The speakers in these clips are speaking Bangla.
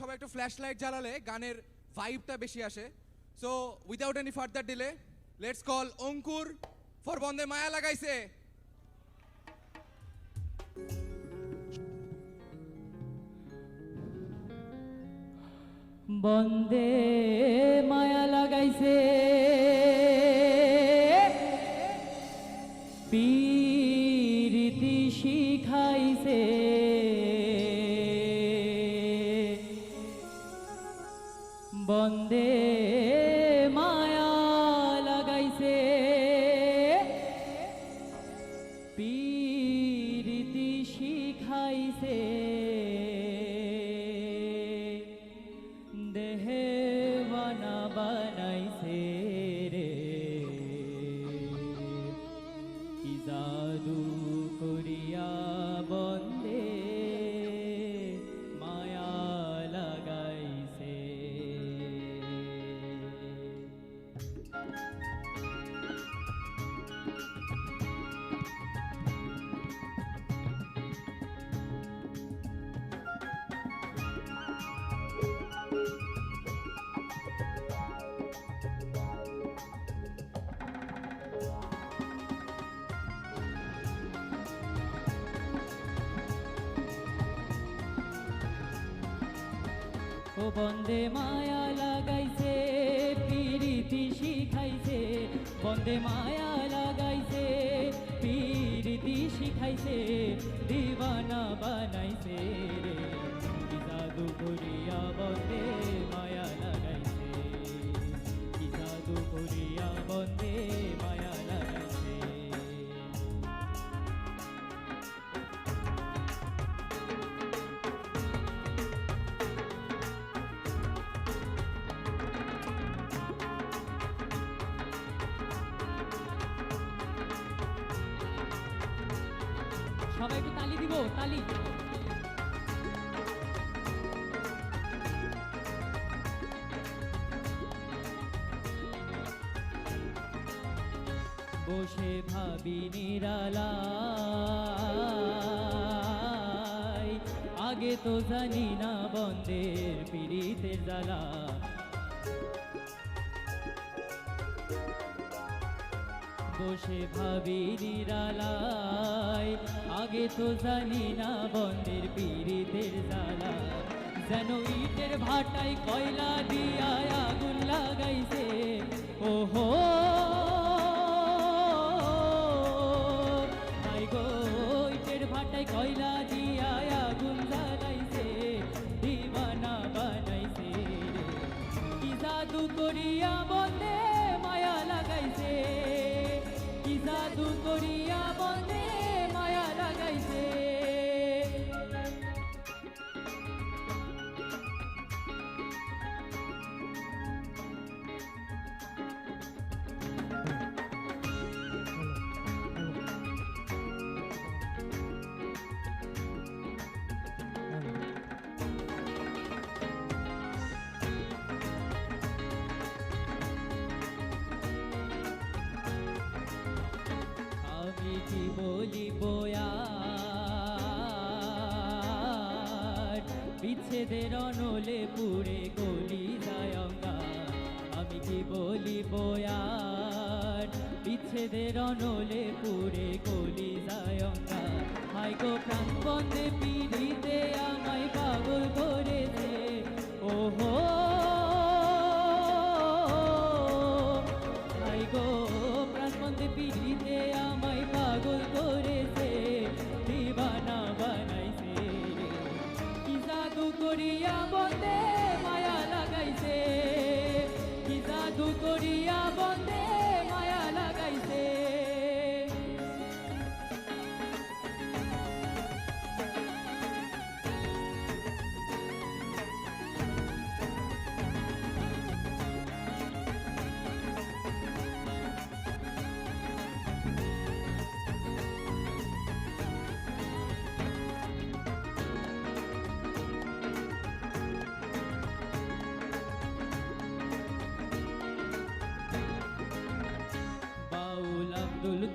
সবাই একটু ফ্ল্যাশ লাইট জ্বালালে গানের ভাইবটা বেশি আসে। So without any further delay let's call Ankur for Bonde Maya লাগাইছে। বন্দে মায়া লাগাইছে। পীরিতি দেহে বানা বানাইছে ও বন্দে মায়া লাগাইছে পিরিতি শিখাইছে। বন্দে মায়া লাগাইছে পিরিতি শিখাইছে দিবানা বানাইছে রে। সবাই একটু তালি দিব? তালি। বসে ভাবি নিরালাই আগে তো জানি না বন্দের পিড়িতের জ্বালা। বসে ভাবি নিরালায় আগে তো জানি না বন্ধের পীড়িতের জ্বালা। যেন ইটের ভাটায় কয়লা দিয়া আগুন লাগাইছে। ওহো ভাটায় কয়লা বিচ্ছেদের অনলে পুরে গলি যায় আমি কি বলিব বয়ার বিচ্ছেদের অনলে পুরে গলি যায় অঙ্গার। হাই গো প্রাণ বন্দে পিড়িতে আমায় পাগল করেছে। ওহো!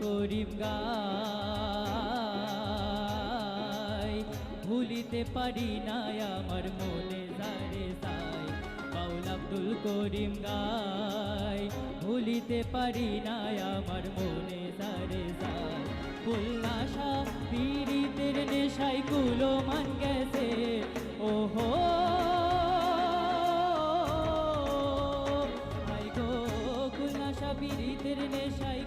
আব্দুল করিম ভুলিতে পারি না আমার মনে যারে করিম গাই, ভুলিতে পারি না আমার মনে সারে যায় ফুলনাশা পীড়িতের নেশাই কুলো মান গেছে, ওহো হাই গো কুলনাশা পীড়িতের নেশাই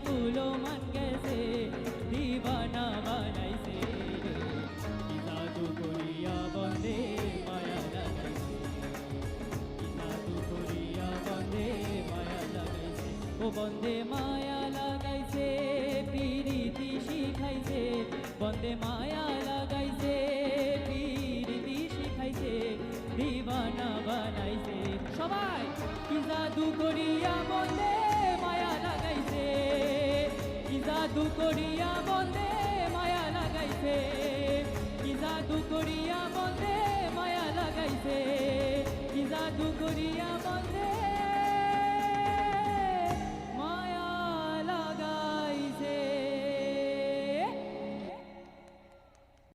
ও বন্দে মায়া লাগাইছে, পিরিতি শিখাইছে। বন্দে মায়া লাগাইছে, পিরিতি শিখাইছে, দিবানা বানাইছে। সবাই, কি জাদু করিয়া বন্দে মায়া লাগাইছে? কি জাদু করিয়া বন্দে মায়া লাগাইছে? কি জাদু করিয়া বন্দে মায়া লাগাইছে? কি জাদু করিয়া বন্দে